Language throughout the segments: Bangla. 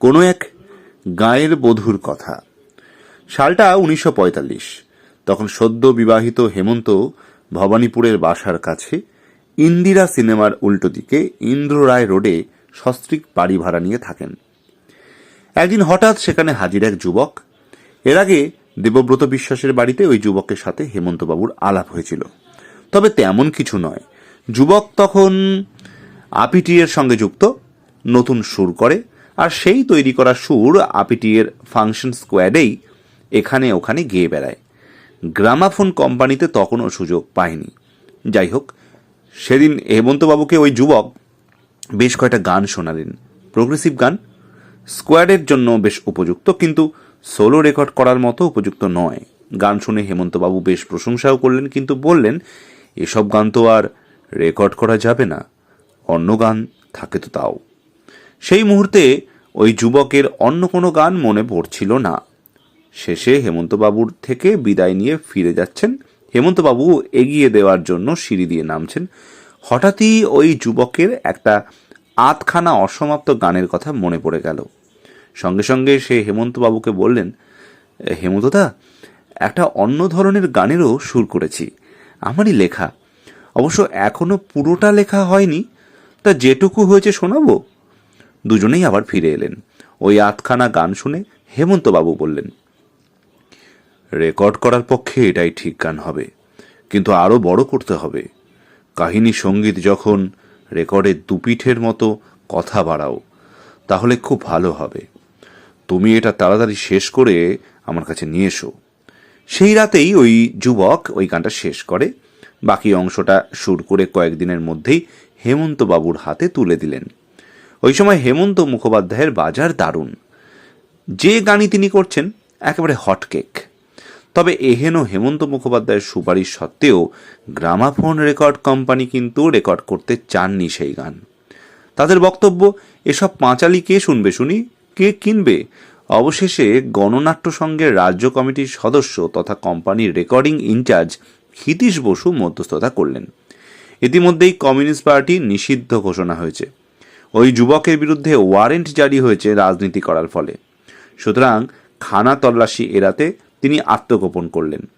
কোনো এক গায়ের বধূর কথা। সালটা উনিশশো পঁয়তাল্লিশ, তখন সদ্য বিবাহিত হেমন্ত ভবানীপুরের বাসার কাছে ইন্দিরা সিনেমার উল্টো দিকে ইন্দ্র রায় রোডে সস্ত্রিক বাড়ি ভাড়া নিয়ে থাকেন। একদিন হঠাৎ সেখানে হাজির এক যুবক। এর আগে দেবব্রত বিশ্বাসের বাড়িতে ওই যুবকের সাথে হেমন্তবাবুর আলাপ হয়েছিল। তবে তেমন কিছু নয়। যুবক তখন আপিটিয়ের সঙ্গে যুক্ত, নতুন সুর করে আর সেই তৈরি করা সুর আপিটিএর ফাংশন স্কোয়াডেই এখানে ওখানে গেয়ে বেড়ায়। গ্রামাফোন কোম্পানিতে তখনও সুযোগ পায়নি। যাই হোক, সেদিন হেমন্তবাবুকে ওই যুবক বেশ কয়েকটা গান শোনালেন। প্রোগ্রেসিভ গান, স্কোয়াডের জন্য বেশ উপযুক্ত, কিন্তু সোলো রেকর্ড করার মতো উপযুক্ত নয়। গান শুনে হেমন্তবাবু বেশ প্রশংসাও করলেন, কিন্তু বললেন, এসব গান তো আর রেকর্ড করা যাবে না, অন্য গান থাকে তো তাও। সেই মুহূর্তে ওই যুবকের অন্য কোনো গান মনে পড়ছিল না। শেষে হেমন্তবাবুর থেকে বিদায় নিয়ে ফিরে যাচ্ছেন। হেমন্তবাবু এগিয়ে দেওয়ার জন্য সিঁড়ি দিয়ে নামছেন। হঠাৎই ওই যুবকের একটা আধখানা অসমাপ্ত গানের কথা মনে পড়ে গেল। সঙ্গে সঙ্গে সে হেমন্তবাবুকে বললেন, হেমন্তদা, একটা অন্য ধরনের গানেরও সুর করেছি। আমারই লেখা। অবশ্য এখনও পুরোটা লেখা হয়নি। তা যেটুকু হয়েছে শোনাবো? দুজনেই আবার ফিরে এলেন। ওই আধখানা গান শুনে হেমন্তবাবু বললেন, রেকর্ড করার পক্ষে এটাই ঠিক গান হবে, কিন্তু আরও বড় করতে হবে। কাহিনী সংগীত যখন রেকর্ডের দুপিঠের মতো কথা বাড়াও, তাহলে খুব ভালো হবে। তুমি এটা তাড়াতাড়ি শেষ করে আমার কাছে নিয়ে এসো। সেই রাতেই ওই যুবক ওই গানটা শেষ করে। বাকি অংশটা সুর করে কয়েকদিনের মধ্যেই হেমন্ত বাবুর হাতে তুলে দিলেন। ওই সময় হেমন্ত মুখোপাধ্যায়ের বাজার দারুণ। যে গানই তিনি করছেন, একেবারে হটকেক তবে এহেন হেমন্ত মুখোপাধ্যায়ের সুপারিশ সত্ত্বেও গ্রামাফোন রেকর্ড কোম্পানি কিন্তু রেকর্ড করতে চাননি সেই গান। তাদের বক্তব্য, এসব পাঁচালি কে শুনবে শুনি? কে কিনবে? অবশেষে গণনাট্য সংঘের রাজ্য কমিটির সদস্য তথা কোম্পানির রেকর্ডিং ইনচার্জ ক্ষিতীশ বসু মধ্যস্থতা করলেন। ইতিমধ্যেই কমিউনিস্ট পার্টি নিষিদ্ধ ঘোষণা হয়েছে। ওই যুবকের বিরুদ্ধে ওয়ারেন্ট জারি হয়েছে রাজনীতি করার ফলে। সুতরাং খানা তল্লাশি এড়াতে তিনি আত্মগোপন করলেন।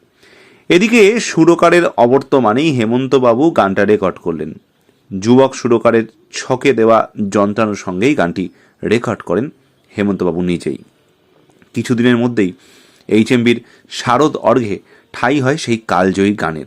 এদিকে সুরকারের অবর্তমানেই হেমন্তবাবু গানটা রেকর্ড করলেন। যুবক সুরকারের ছকে দেওয়া যন্ত্রাণুর সঙ্গেই গানটি রেকর্ড করেন হেমন্তবাবু নিজেই। কিছুদিনের মধ্যেই এইচএমবির শারদ অর্ঘে ঠাই হয় সেই কালজয়ী গানের।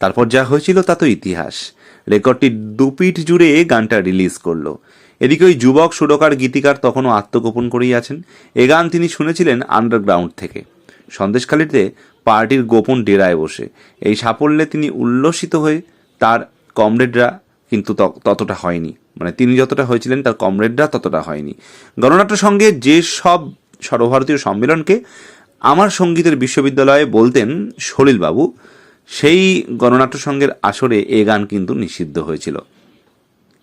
তারপর যা হয়েছিল তা তো ইতিহাস। রেকর্ডটি দুপিঠ জুড়ে গানটা রিলিজ করল। এদিকে ওই যুবক, সুরকার, গীতিকার তখনও আত্মগোপন করেই আছেন। এ গান তিনি শুনেছিলেন আন্ডারগ্রাউন্ড থেকে। সন্দেশখালিতে পার্টির গোপন ডেরায় বসে। এই সাফল্যে তিনি উল্লসিত হয়ে তার কমরেডরা কিন্তু ততটা হয়নি। মানে তিনি যতটা হয়েছিলেন, তার কমরেডরা ততটা হয়নি। গণনাট্য সঙ্গে যে সব সর্বভারতীয় সম্মেলনকে আমার সঙ্গীতের বিশ্ববিদ্যালয়ে বলতেন সলিলবাবু সেই গণনাট্য সঙ্গের আসরে এ গান কিন্তু নিষিদ্ধ হয়েছিল।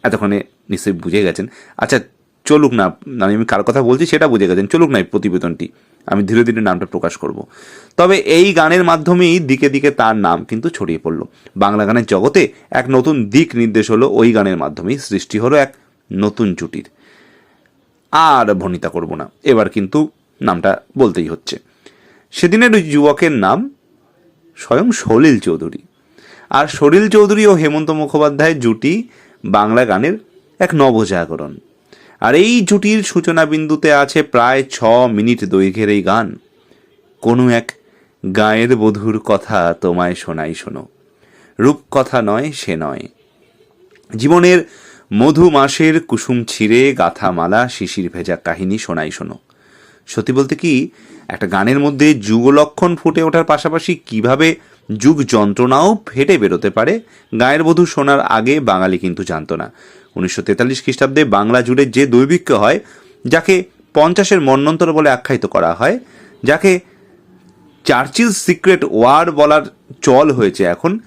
এতক্ষণে নিশ্চয়ই বুঝে গেছেন। আচ্ছা চলুক না আমি কার কথা বলছি সেটা বুঝে গেছেন। চলুক না এই প্রতিবেদনটি। আমি ধীরে ধীরে নামটা প্রকাশ করব। তবে এই গানের মাধ্যমেই দিকে দিকে তার নাম কিন্তু ছড়িয়ে পড়ল। বাংলা গানের জগতে এক নতুন দিক নির্দেশ হলো ওই গানের মাধ্যমেই সৃষ্টি হলো এক নতুন জুটির। আর ভনিতা করব না। এবার কিন্তু নামটা বলতেই হচ্ছে। সেদিনের ওই যুবকের নাম স্বয়ং সলিল চৌধুরী। আর সলিল চৌধুরী ও হেমন্ত মুখোপাধ্যায়ের জুটি বাংলা গানের এক নবজাগরণ। আর এই জুটির সূচনা বিন্দুতে আছে প্রায় ছ মিনিট দৈর্ঘ্যের এই গান। কোনো এক গায়ের বধূর কথা তোমায় শোনাই শোনো। রূপকথা নয়, সে নয়। জীবনের মধু মাসের কুসুম ছিঁড়ে গাথা মালা শিশির ভেজা কাহিনী শোনাই শোনো। সত্যি বলতে কি একটা গানের মধ্যে যুগলক্ষণ ফুটে ওঠার পাশাপাশি কীভাবে যুগ যন্ত্রণাও ফেটে বেরোতে পারে, গায়ের বধূ শোনার আগে বাঙালি কিন্তু জানত না। উনিশশো তেতাল্লিশ খ্রিস্টাব্দে বাংলা জুড়ে যে দৈবিক্য হয়, যাকে পঞ্চাশের মন্বন্তর বলে আখ্যায়িত করা হয়, যাকে চার্চিল সিক্রেট ওয়ার বলার চল হয়েছে এখন,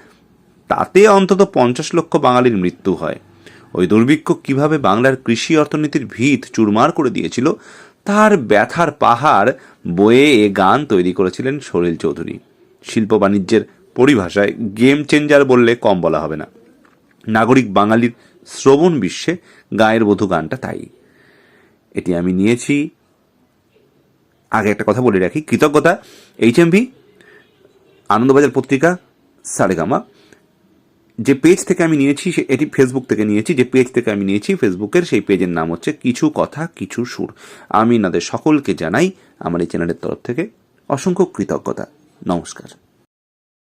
তাতে অন্তত পঞ্চাশ লক্ষ বাঙালির মৃত্যু হয়। ওই দুর্ভিক্ষ কীভাবে বাংলার কৃষি অর্থনীতির ভিত চুরমার করে দিয়েছিল তার ব্যথার পাহাড় বয়ে এ গান তৈরি করেছিলেন সলিল চৌধুরী। শিল্প বাণিজ্যের পরিভাষায় গেম চেঞ্জার বললে কম বলা হবে না। নাগরিক বাঙালির শ্রবণ বিশ্বে গায়ের বধূ গানটা তাই। এটি আমি নিয়েছি। আগে একটা কথা বলে রাখি, কৃতজ্ঞতা এইচ এম ভি আনন্দবাজার পত্রিকা, সারেগামা। যে পেজ থেকে আমি নিয়েছি এটি ফেসবুক থেকে নিয়েছি, যে পেজ থেকে আমি নিয়েছি ফেসবুকের সেই পেজের নাম হচ্ছে কিছু কথা, কিছু সুর। আমি এনাদের সকলকে জানাই আমার এই চ্যানেলের তরফ থেকে অসংখ্য কৃতজ্ঞতা। নমস্কার।